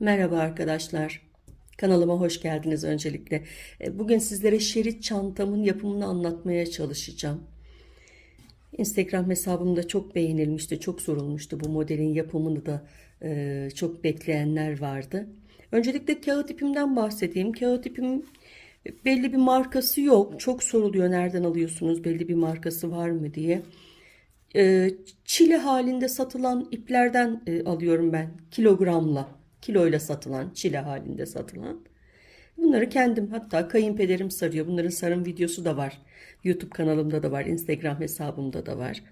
Merhaba arkadaşlar. Kanalıma hoş geldiniz öncelikle. E, Bugün sizlere şerit çantamın yapımını anlatmaya çalışacağım. Instagram hesabımda çok beğenilmişti, çok sorulmuştu. Bu modelin yapımını da e, çok bekleyenler vardı. Öncelikle kağıt ipimden bahsedeyim. Kağıt ipim belli bir markası yok. Çok soruluyor nereden alıyorsunuz, belli bir markası var mı diye. E, çile halinde satılan iplerden e, alıyorum ben kilogramla kiloyla satılan çile halinde satılan. Bunları kendim hatta kayınpederim sarıyor. Bunların sarım videosu da var. YouTube kanalımda da var Instagram hesabımda da var.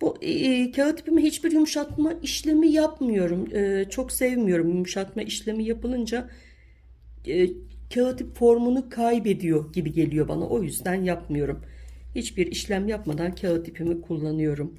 Bu e, kağıt ipime hiçbir yumuşatma işlemi yapmıyorum. E, çok sevmiyorum yumuşatma işlemi yapılınca e, kağıt ip formunu kaybediyor gibi geliyor bana. O yüzden yapmıyorum. Hiçbir işlem yapmadan kağıt ipimi kullanıyorum.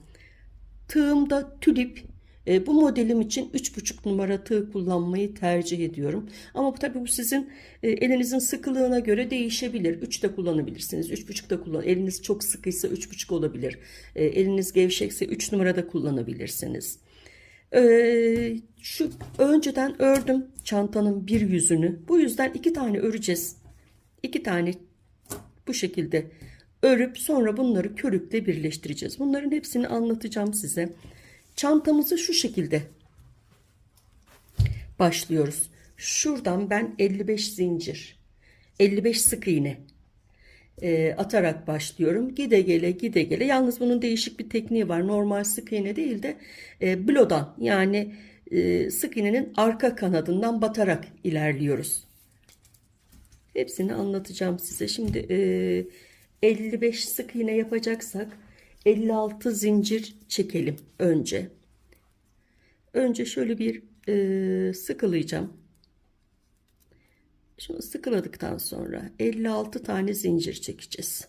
Tığımda tülip. E, bu modelim için 3,5 numara tığ kullanmayı tercih ediyorum. Ama bu tabii bu sizin e, elinizin sıkılığına göre değişebilir. 3 de kullanabilirsiniz. 3,5 da kullan. Eliniz çok sıkıysa 3,5 olabilir. E, eliniz gevşekse 3 numarada kullanabilirsiniz. E, şu önceden ördüm çantanın bir yüzünü. Bu yüzden iki tane öreceğiz. İki tane bu şekilde örüp sonra bunları körükle birleştireceğiz. Bunların hepsini anlatacağım size. Çantamızı şu şekilde başlıyoruz. Şuradan ben 55 zincir, 55 sık iğne e, atarak başlıyorum. Gide gele gide gele. Yalnız bunun değişik bir tekniği var. Normal sık iğne değil de e, blodan yani e, sık iğnenin arka kanadından batarak ilerliyoruz. Hepsini anlatacağım size. Şimdi e, 55 sık iğne yapacaksak 56 zincir çekelim önce. Önce şöyle bir e, sıkılayacağım. Şunu sıkıladıktan sonra 56 tane zincir çekeceğiz.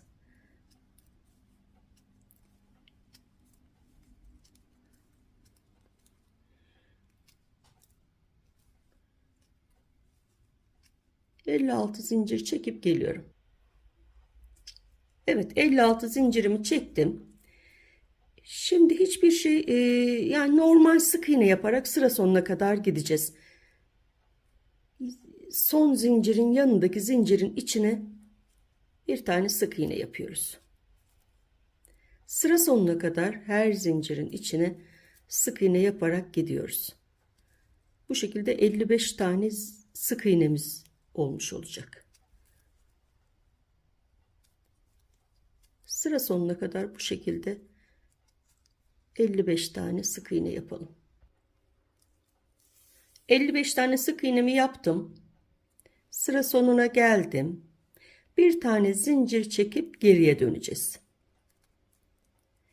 Elli altı zincir çekip geliyorum. Evet 56 zincirimi çektim. Şimdi hiçbir şey e, yani normal sık iğne yaparak sıra sonuna kadar gideceğiz. Son zincirin yanındaki zincirin içine bir tane sık iğne yapıyoruz. Sıra sonuna kadar her zincirin içine sık iğne yaparak gidiyoruz. Bu şekilde 55 tane sık iğnemiz olmuş olacak. Sıra sonuna kadar bu şekilde 55 tane sık iğne yapalım. 55 tane sık iğnemi yaptım. Sıra sonuna geldim. Bir tane zincir çekip geriye döneceğiz.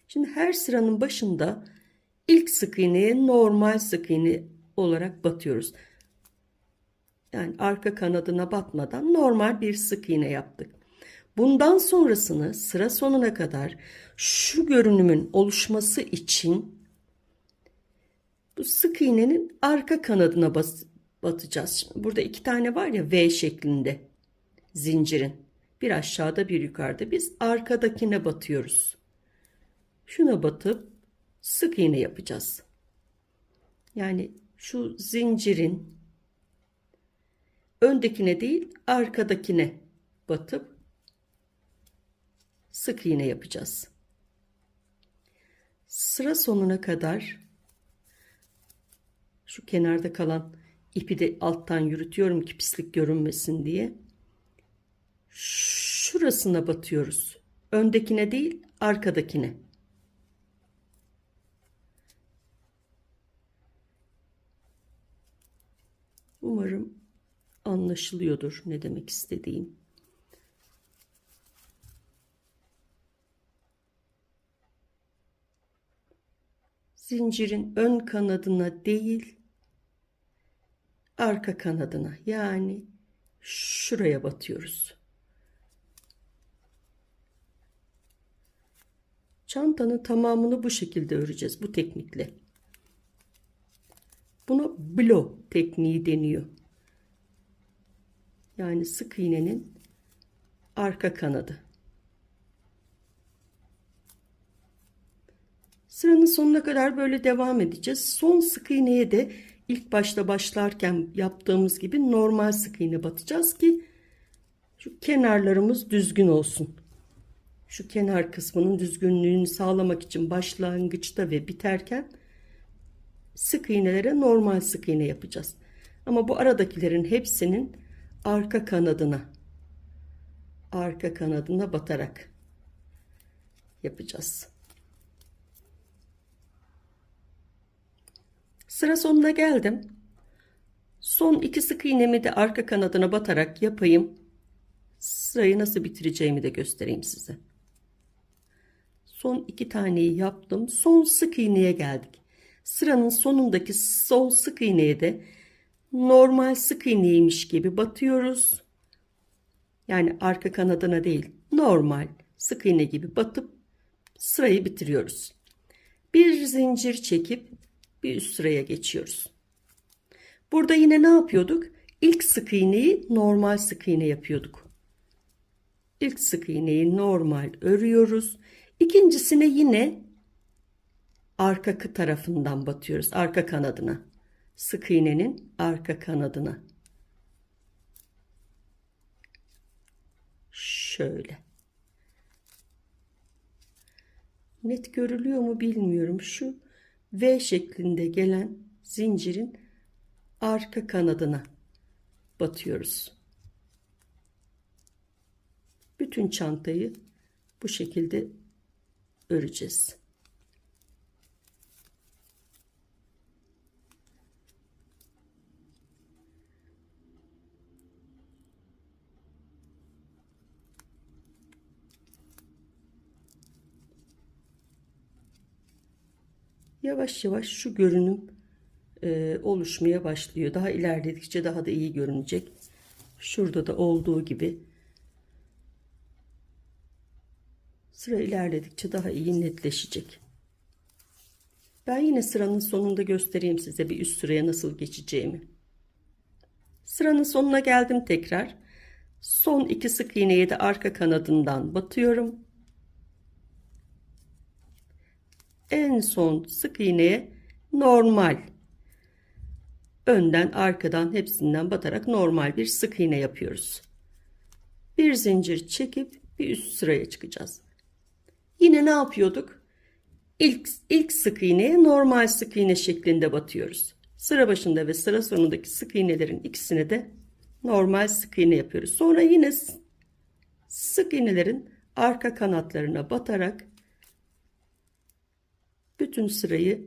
Şimdi her sıranın başında ilk sık iğneye normal sık iğne olarak batıyoruz. Yani arka kanadına batmadan normal bir sık iğne yaptık. Bundan sonrasını sıra sonuna kadar şu görünümün oluşması için bu sık iğnenin arka kanadına bas, batacağız. Şimdi burada iki tane var ya V şeklinde zincirin. Bir aşağıda bir yukarıda. Biz arkadakine batıyoruz. Şuna batıp sık iğne yapacağız. Yani şu zincirin öndekine değil arkadakine batıp sık iğne yapacağız. Sıra sonuna kadar şu kenarda kalan ipi de alttan yürütüyorum ki pislik görünmesin diye. Şurasına batıyoruz. Öndekine değil, arkadakine. Umarım anlaşılıyordur ne demek istediğim. Zincirin ön kanadına değil arka kanadına yani şuraya batıyoruz. Çantanın tamamını bu şekilde öreceğiz bu teknikle. Buna blow tekniği deniyor. Yani sık iğnenin arka kanadı. Sıranın sonuna kadar böyle devam edeceğiz. Son sık iğneye de ilk başta başlarken yaptığımız gibi normal sık iğne batacağız ki şu kenarlarımız düzgün olsun. Şu kenar kısmının düzgünlüğünü sağlamak için başlangıçta ve biterken sık iğnelere normal sık iğne yapacağız. Ama bu aradakilerin hepsinin arka kanadına arka kanadına batarak yapacağız. Sıra sonuna geldim. Son iki sık iğnemi de arka kanadına batarak yapayım. Sırayı nasıl bitireceğimi de göstereyim size. Son iki taneyi yaptım. Son sık iğneye geldik. Sıranın sonundaki son sık iğneye de normal sık iğneymiş gibi batıyoruz. Yani arka kanadına değil, normal sık iğne gibi batıp sırayı bitiriyoruz. Bir zincir çekip bir üst sıraya geçiyoruz. Burada yine ne yapıyorduk? İlk sık iğneyi normal sık iğne yapıyorduk. İlk sık iğneyi normal örüyoruz. İkincisine yine arka tarafından batıyoruz. Arka kanadına. Sık iğnenin arka kanadına. Şöyle. Net görülüyor mu bilmiyorum. Şu V şeklinde gelen zincirin arka kanadına batıyoruz. Bütün çantayı bu şekilde öreceğiz. Yavaş yavaş şu görünüm e, oluşmaya başlıyor. Daha ilerledikçe daha da iyi görünecek. Şurada da olduğu gibi sıra ilerledikçe daha iyi netleşecek. Ben yine sıranın sonunda göstereyim size bir üst sıraya nasıl geçeceğimi. Sıranın sonuna geldim tekrar. Son iki sık iğneye de arka kanadından batıyorum. En son sık iğneye normal önden arkadan hepsinden batarak normal bir sık iğne yapıyoruz. Bir zincir çekip bir üst sıraya çıkacağız. Yine ne yapıyorduk? İlk, ilk sık iğneye normal sık iğne şeklinde batıyoruz. Sıra başında ve sıra sonundaki sık iğnelerin ikisine de normal sık iğne yapıyoruz. Sonra yine sık iğnelerin arka kanatlarına batarak bütün sırayı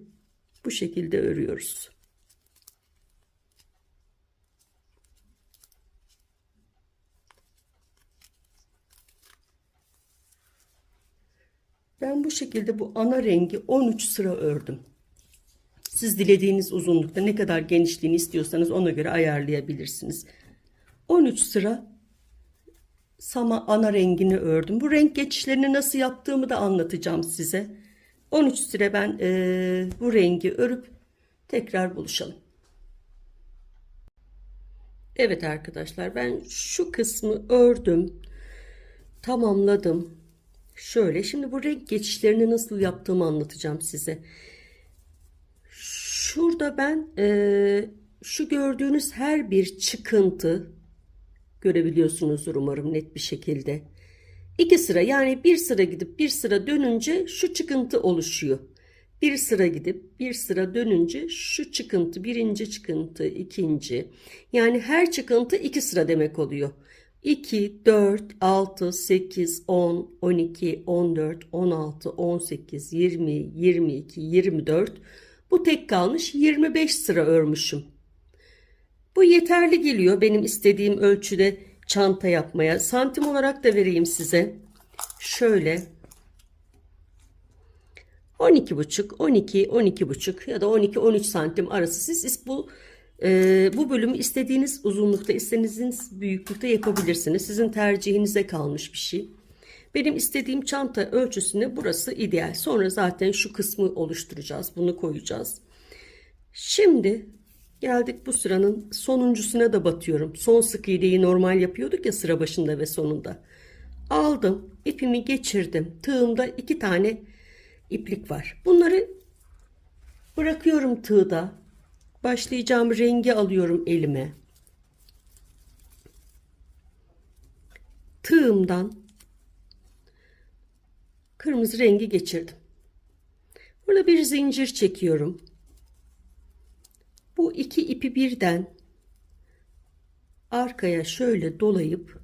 bu şekilde örüyoruz. Ben bu şekilde bu ana rengi 13 sıra ördüm. Siz dilediğiniz uzunlukta ne kadar genişliğini istiyorsanız ona göre ayarlayabilirsiniz. 13 sıra sama ana rengini ördüm. Bu renk geçişlerini nasıl yaptığımı da anlatacağım size. 13 süre ben e, bu rengi örüp tekrar buluşalım. Evet arkadaşlar ben şu kısmı ördüm. Tamamladım. Şöyle şimdi bu renk geçişlerini nasıl yaptığımı anlatacağım size. Şurada ben e, şu gördüğünüz her bir çıkıntı görebiliyorsunuzdur umarım net bir şekilde. İki sıra yani bir sıra gidip bir sıra dönünce şu çıkıntı oluşuyor. Bir sıra gidip bir sıra dönünce şu çıkıntı birinci çıkıntı ikinci yani her çıkıntı iki sıra demek oluyor. 2, 4, 6, 8, 10, 12, 14, 16, 18, 20, 22, 24 bu tek kalmış 25 sıra örmüşüm. Bu yeterli geliyor benim istediğim ölçüde çanta yapmaya. Santim olarak da vereyim size. Şöyle 12 buçuk, 12, 12 buçuk ya da 12, 13 santim arası siz bu e, bu bölümü istediğiniz uzunlukta, istediğiniz büyüklükte yapabilirsiniz. Sizin tercihinize kalmış bir şey. Benim istediğim çanta ölçüsüne burası ideal. Sonra zaten şu kısmı oluşturacağız. Bunu koyacağız. Şimdi Geldik bu sıranın sonuncusuna da batıyorum. Son sık iğneyi normal yapıyorduk ya sıra başında ve sonunda. Aldım, ipimi geçirdim. Tığımda iki tane iplik var. Bunları bırakıyorum tığda. Başlayacağım rengi alıyorum elime. Tığımdan kırmızı rengi geçirdim. Burada bir zincir çekiyorum. Bu iki ipi birden arkaya şöyle dolayıp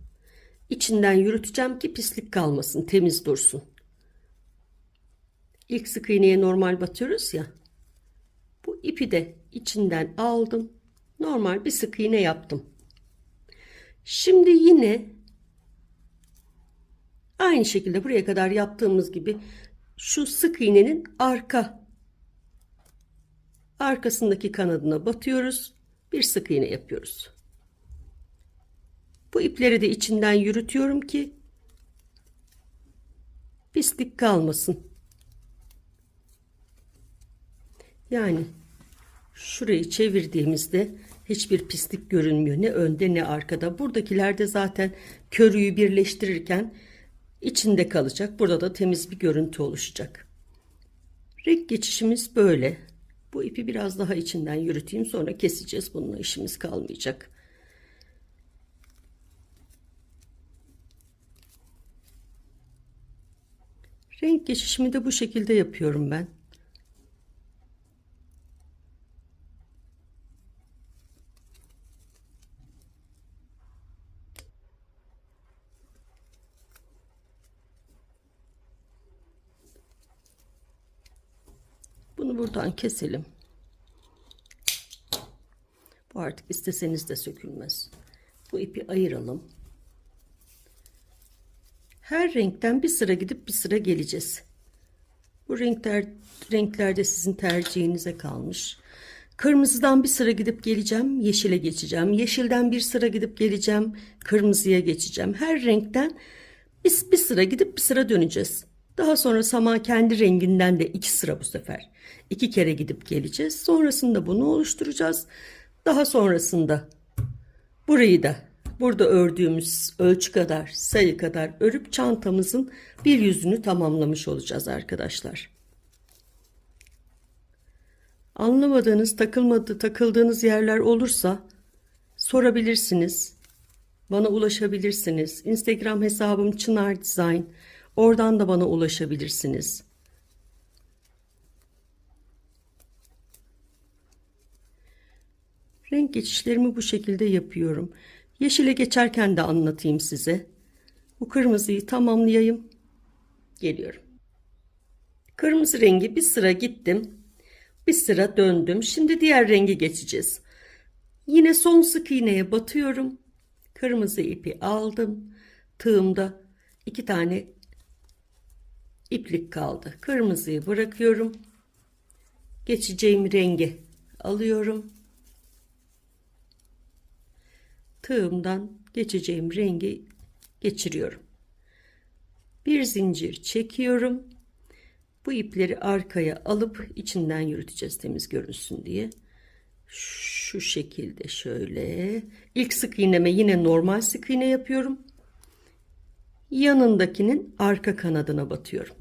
içinden yürüteceğim ki pislik kalmasın, temiz dursun. İlk sık iğneye normal batıyoruz ya. Bu ipi de içinden aldım. Normal bir sık iğne yaptım. Şimdi yine aynı şekilde buraya kadar yaptığımız gibi şu sık iğnenin arka arkasındaki kanadına batıyoruz. Bir sık iğne yapıyoruz. Bu ipleri de içinden yürütüyorum ki pislik kalmasın. Yani şurayı çevirdiğimizde hiçbir pislik görünmüyor. Ne önde ne arkada. Buradakilerde zaten körüyü birleştirirken içinde kalacak. Burada da temiz bir görüntü oluşacak. Renk geçişimiz böyle. Bu ipi biraz daha içinden yürüteyim sonra keseceğiz. Bununla işimiz kalmayacak. Renk geçişimi de bu şekilde yapıyorum ben. Bunu buradan keselim. Bu artık isteseniz de sökülmez. Bu ipi ayıralım. Her renkten bir sıra gidip bir sıra geleceğiz. Bu renkler renklerde sizin tercihinize kalmış. Kırmızıdan bir sıra gidip geleceğim, yeşile geçeceğim. Yeşilden bir sıra gidip geleceğim, kırmızıya geçeceğim. Her renkten biz bir sıra gidip bir sıra döneceğiz. Daha sonra saman kendi renginden de iki sıra bu sefer. İki kere gidip geleceğiz. Sonrasında bunu oluşturacağız. Daha sonrasında burayı da burada ördüğümüz ölçü kadar, sayı kadar örüp çantamızın bir yüzünü tamamlamış olacağız arkadaşlar. Anlamadığınız, takılmadı, takıldığınız yerler olursa sorabilirsiniz. Bana ulaşabilirsiniz. Instagram hesabım Çınar Design. Oradan da bana ulaşabilirsiniz. Renk geçişlerimi bu şekilde yapıyorum. Yeşile geçerken de anlatayım size. Bu kırmızıyı tamamlayayım. Geliyorum. Kırmızı rengi bir sıra gittim. Bir sıra döndüm. Şimdi diğer rengi geçeceğiz. Yine son sık iğneye batıyorum. Kırmızı ipi aldım. Tığımda iki tane iplik kaldı. Kırmızıyı bırakıyorum. Geçeceğim rengi alıyorum. Tığımdan geçeceğim rengi geçiriyorum. Bir zincir çekiyorum. Bu ipleri arkaya alıp içinden yürüteceğiz temiz görünsün diye. Şu şekilde şöyle. İlk sık iğneme yine normal sık iğne yapıyorum. Yanındakinin arka kanadına batıyorum.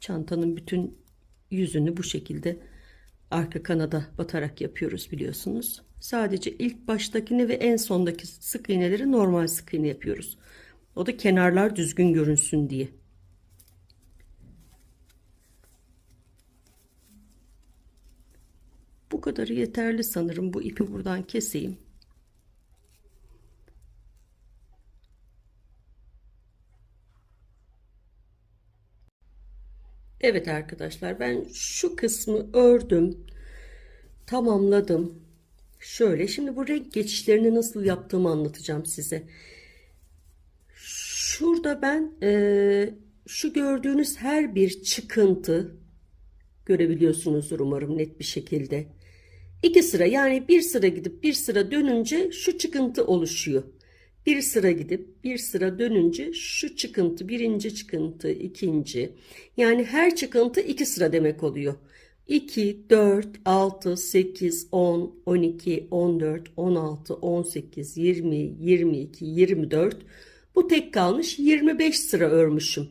Çantanın bütün yüzünü bu şekilde arka kanada batarak yapıyoruz biliyorsunuz. Sadece ilk baştakini ve en sondaki sık iğneleri normal sık iğne yapıyoruz. O da kenarlar düzgün görünsün diye. Bu kadarı yeterli sanırım. Bu ipi buradan keseyim. Evet arkadaşlar ben şu kısmı ördüm. Tamamladım. Şöyle şimdi bu renk geçişlerini nasıl yaptığımı anlatacağım size. Şurada ben e, şu gördüğünüz her bir çıkıntı görebiliyorsunuzdur umarım net bir şekilde. İki sıra yani bir sıra gidip bir sıra dönünce şu çıkıntı oluşuyor. Bir sıra gidip bir sıra dönünce şu çıkıntı birinci çıkıntı ikinci yani her çıkıntı iki sıra demek oluyor. 2, 4, 6, 8, 10, 12, 14, 16, 18, 20, 22, 24 bu tek kalmış 25 sıra örmüşüm.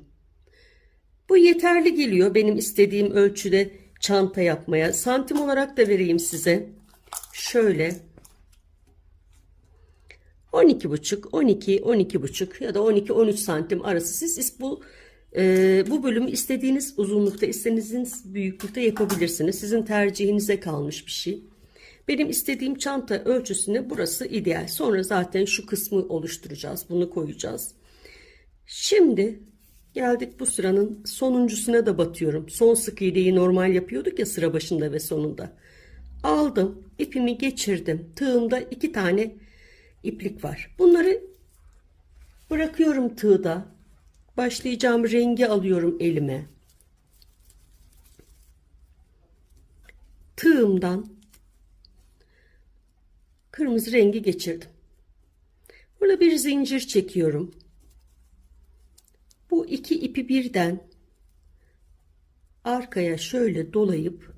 Bu yeterli geliyor benim istediğim ölçüde çanta yapmaya. Santim olarak da vereyim size. Şöyle 12 buçuk, 12, 12 buçuk ya da 12, 13 santim arası siz bu e, bu bölümü istediğiniz uzunlukta, istediğiniz büyüklükte yapabilirsiniz. Sizin tercihinize kalmış bir şey. Benim istediğim çanta ölçüsüne burası ideal. Sonra zaten şu kısmı oluşturacağız. Bunu koyacağız. Şimdi geldik bu sıranın sonuncusuna da batıyorum. Son sık iğneyi normal yapıyorduk ya sıra başında ve sonunda. Aldım, ipimi geçirdim. Tığımda iki tane iplik var. Bunları bırakıyorum tığda. Başlayacağım rengi alıyorum elime. Tığımdan kırmızı rengi geçirdim. Burada bir zincir çekiyorum. Bu iki ipi birden arkaya şöyle dolayıp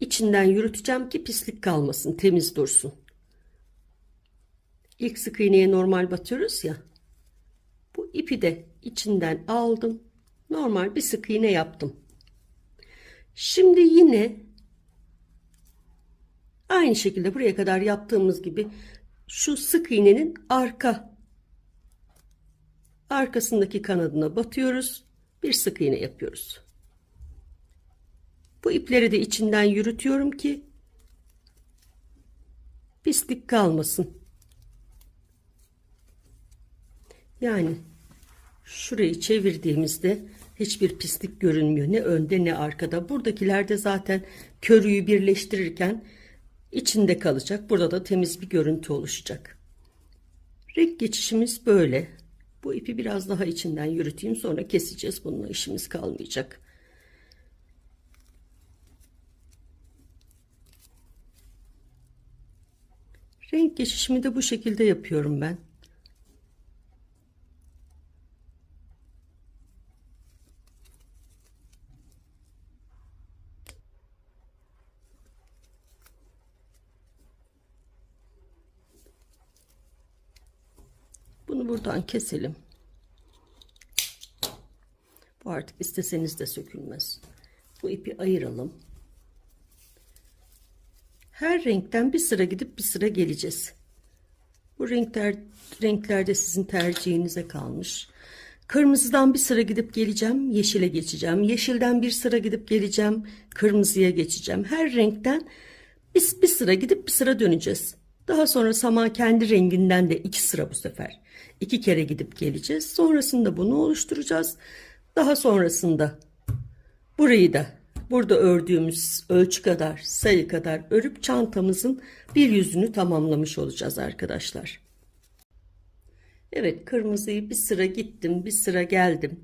içinden yürüteceğim ki pislik kalmasın, temiz dursun. İlk sık iğneye normal batıyoruz ya. Bu ipi de içinden aldım. Normal bir sık iğne yaptım. Şimdi yine aynı şekilde buraya kadar yaptığımız gibi şu sık iğnenin arka arkasındaki kanadına batıyoruz. Bir sık iğne yapıyoruz. Bu ipleri de içinden yürütüyorum ki pislik kalmasın. Yani şurayı çevirdiğimizde hiçbir pislik görünmüyor. Ne önde ne arkada. Buradakiler de zaten körüyü birleştirirken içinde kalacak. Burada da temiz bir görüntü oluşacak. Renk geçişimiz böyle. Bu ipi biraz daha içinden yürüteyim sonra keseceğiz. Bununla işimiz kalmayacak. Renk geçişimi de bu şekilde yapıyorum ben. Buradan keselim. Bu artık isteseniz de sökülmez. Bu ipi ayıralım. Her renkten bir sıra gidip bir sıra geleceğiz. Bu renkler renklerde sizin tercihinize kalmış. Kırmızıdan bir sıra gidip geleceğim, yeşile geçeceğim. Yeşilden bir sıra gidip geleceğim, kırmızıya geçeceğim. Her renkten biz bir sıra gidip bir sıra döneceğiz. Daha sonra saman kendi renginden de iki sıra bu sefer. İki kere gidip geleceğiz. Sonrasında bunu oluşturacağız. Daha sonrasında burayı da burada ördüğümüz ölçü kadar sayı kadar örüp çantamızın bir yüzünü tamamlamış olacağız arkadaşlar. Evet kırmızıyı bir sıra gittim bir sıra geldim.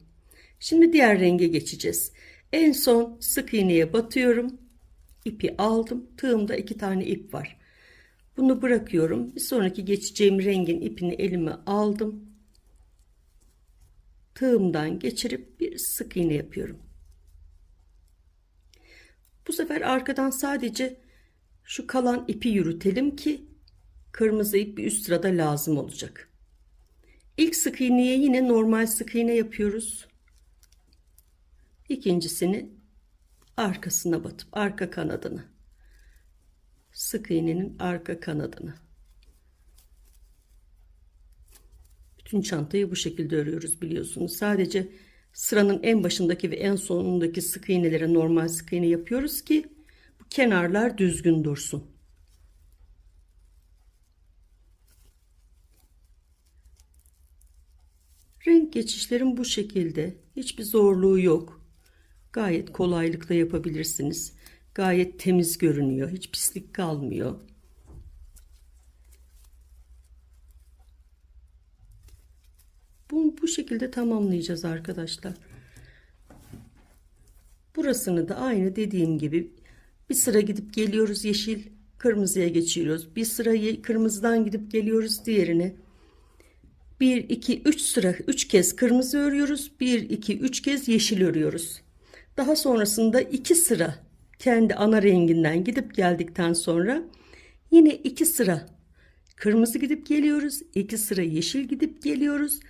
Şimdi diğer renge geçeceğiz. En son sık iğneye batıyorum. İpi aldım. Tığımda iki tane ip var. Bunu bırakıyorum. Bir sonraki geçeceğim rengin ipini elime aldım. Tığımdan geçirip bir sık iğne yapıyorum. Bu sefer arkadan sadece şu kalan ipi yürütelim ki kırmızı ip bir üst sırada lazım olacak. İlk sık iğneye yine normal sık iğne yapıyoruz. İkincisini arkasına batıp arka kanadını sık iğnenin arka kanadını. Bütün çantayı bu şekilde örüyoruz biliyorsunuz. Sadece sıranın en başındaki ve en sonundaki sık iğnelere normal sık iğne yapıyoruz ki bu kenarlar düzgün dursun. Renk geçişlerim bu şekilde. Hiçbir zorluğu yok. Gayet kolaylıkla yapabilirsiniz. Gayet temiz görünüyor. Hiç pislik kalmıyor. Bu, bu şekilde tamamlayacağız arkadaşlar. Burasını da aynı dediğim gibi bir sıra gidip geliyoruz yeşil kırmızıya geçiyoruz. Bir sıra kırmızıdan gidip geliyoruz diğerine. 1 2 3 sıra 3 kez kırmızı örüyoruz. 1 2 3 kez yeşil örüyoruz. Daha sonrasında 2 sıra kendi ana renginden gidip geldikten sonra yine iki sıra kırmızı gidip geliyoruz. iki sıra yeşil gidip geliyoruz.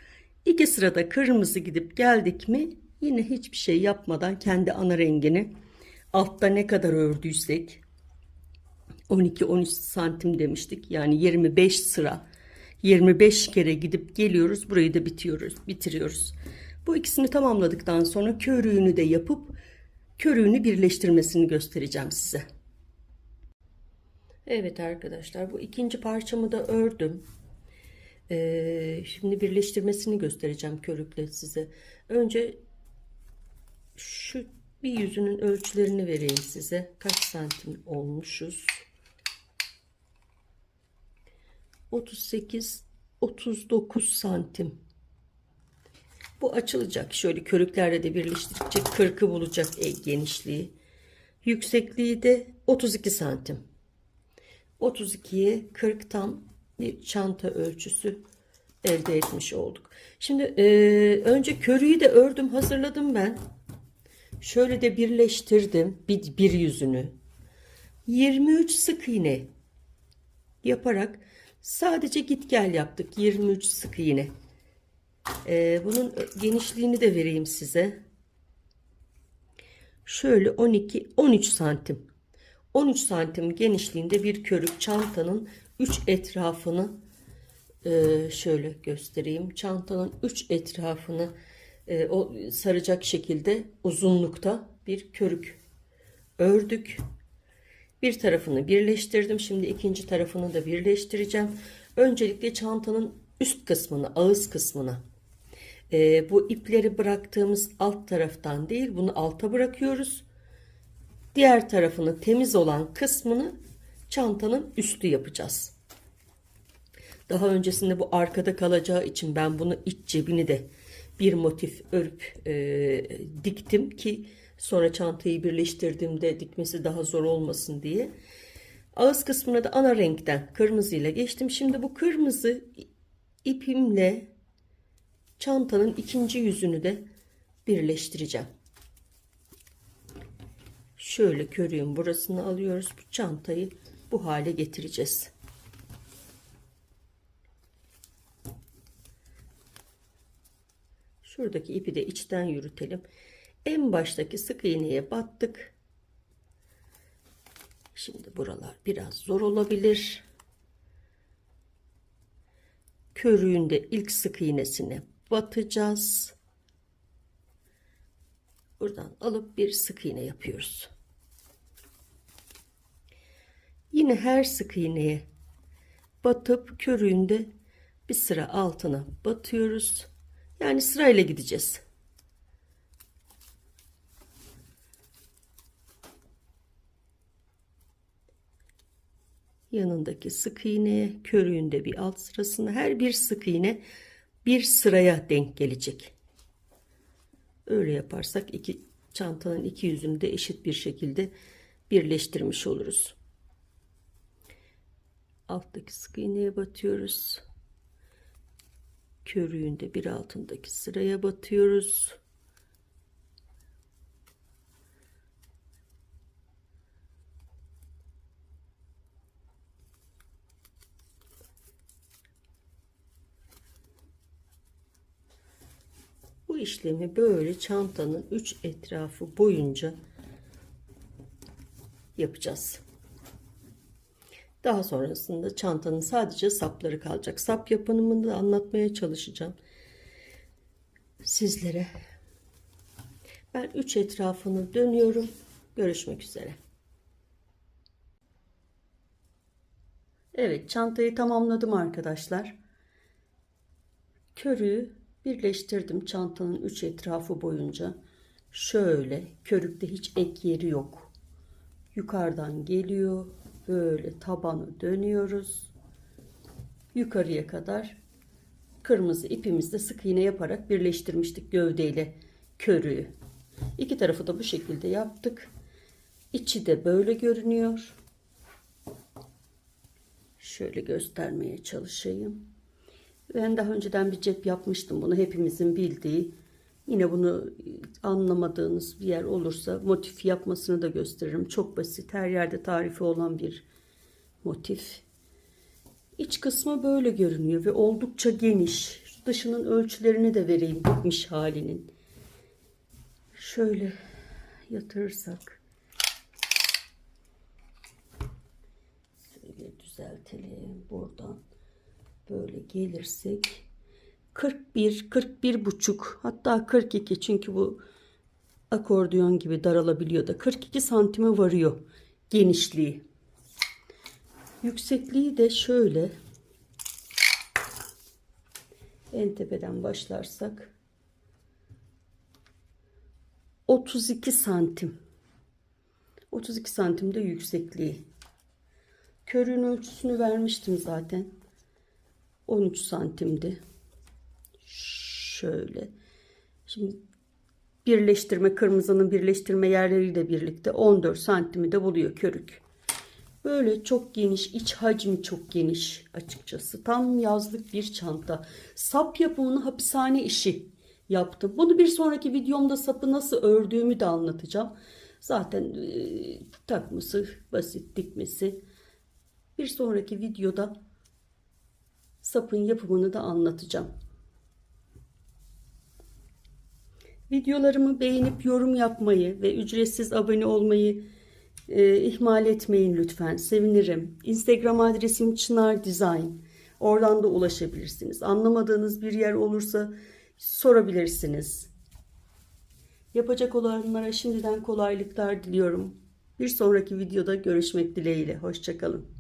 iki sırada kırmızı gidip geldik mi yine hiçbir şey yapmadan kendi ana rengini altta ne kadar ördüysek 12-13 santim demiştik. Yani 25 sıra 25 kere gidip geliyoruz. Burayı da bitiyoruz, bitiriyoruz. Bu ikisini tamamladıktan sonra körüğünü de yapıp körüğünü birleştirmesini göstereceğim size. Evet arkadaşlar bu ikinci parçamı da ördüm. Ee, şimdi birleştirmesini göstereceğim körükle size. Önce şu bir yüzünün ölçülerini vereyim size. Kaç santim olmuşuz? 38 39 santim. Bu açılacak. Şöyle körüklerle de birleştirdikçe 40'ı bulacak e, genişliği. Yüksekliği de 32 santim. 32'ye 40 tam bir çanta ölçüsü elde etmiş olduk. Şimdi e, önce körüyü de ördüm hazırladım ben. Şöyle de birleştirdim bir, bir yüzünü. 23 sık iğne yaparak sadece git gel yaptık 23 sık iğne. E, bunun genişliğini de vereyim size. Şöyle 12 13 santim. 13 santim genişliğinde bir körük çantanın 3 etrafını e, şöyle göstereyim. Çantanın 3 etrafını e, o saracak şekilde uzunlukta bir körük ördük. Bir tarafını birleştirdim. Şimdi ikinci tarafını da birleştireceğim. Öncelikle çantanın üst kısmını, ağız kısmına e, bu ipleri bıraktığımız alt taraftan değil bunu alta bırakıyoruz. Diğer tarafını temiz olan kısmını çantanın üstü yapacağız. Daha öncesinde bu arkada kalacağı için ben bunu iç cebini de bir motif örüp e, diktim ki sonra çantayı birleştirdiğimde dikmesi daha zor olmasın diye. Ağız kısmına da ana renkten kırmızıyla geçtim. Şimdi bu kırmızı ipimle çantanın ikinci yüzünü de birleştireceğim. Şöyle körüğün burasını alıyoruz. Bu çantayı bu hale getireceğiz. Şuradaki ipi de içten yürütelim. En baştaki sık iğneye battık. Şimdi buralar biraz zor olabilir. Körüğünde ilk sık iğnesine batacağız. Buradan alıp bir sık iğne yapıyoruz. Yine her sık iğneye batıp körüğünde bir sıra altına batıyoruz. Yani sırayla gideceğiz. Yanındaki sık iğneye körüğünde bir alt sırasına her bir sık iğne bir sıraya denk gelecek. Öyle yaparsak iki çantanın iki yüzünü de eşit bir şekilde birleştirmiş oluruz. Alttaki sık iğneye batıyoruz. Körüğünde bir altındaki sıraya batıyoruz. Bu işlemi böyle çantanın üç etrafı boyunca yapacağız. Daha sonrasında çantanın sadece sapları kalacak. Sap yapımını da anlatmaya çalışacağım sizlere. Ben üç etrafını dönüyorum. Görüşmek üzere. Evet çantayı tamamladım arkadaşlar. Körüğü birleştirdim çantanın üç etrafı boyunca. Şöyle körükte hiç ek yeri yok. Yukarıdan geliyor. Böyle tabanı dönüyoruz. Yukarıya kadar kırmızı ipimizle sık iğne yaparak birleştirmiştik gövdeyle körüğü. İki tarafı da bu şekilde yaptık. İçi de böyle görünüyor. Şöyle göstermeye çalışayım. Ben daha önceden bir cep yapmıştım bunu hepimizin bildiği. Yine bunu anlamadığınız bir yer olursa motif yapmasını da gösteririm. Çok basit her yerde tarifi olan bir motif. İç kısmı böyle görünüyor ve oldukça geniş. Dışının ölçülerini de vereyim bitmiş halinin. Şöyle yatırırsak. Şöyle düzeltelim buradan böyle gelirsek 41, 41 buçuk hatta 42 çünkü bu akordeon gibi daralabiliyor da 42 santime varıyor genişliği. Yüksekliği de şöyle en tepeden başlarsak 32 santim. 32 santim de yüksekliği. Körün ölçüsünü vermiştim zaten. 13 santimdi. Şöyle. Şimdi birleştirme kırmızının birleştirme yerleriyle birlikte 14 santimi de buluyor körük. Böyle çok geniş, iç hacmi çok geniş açıkçası. Tam yazlık bir çanta. Sap yapımını hapishane işi yaptım. Bunu bir sonraki videomda sapı nasıl ördüğümü de anlatacağım. Zaten e, takması basit, dikmesi. Bir sonraki videoda sapın yapımını da anlatacağım. Videolarımı beğenip yorum yapmayı ve ücretsiz abone olmayı e, ihmal etmeyin lütfen. Sevinirim. Instagram adresim Çınar Design. Oradan da ulaşabilirsiniz. Anlamadığınız bir yer olursa sorabilirsiniz. Yapacak olanlara şimdiden kolaylıklar diliyorum. Bir sonraki videoda görüşmek dileğiyle. Hoşçakalın.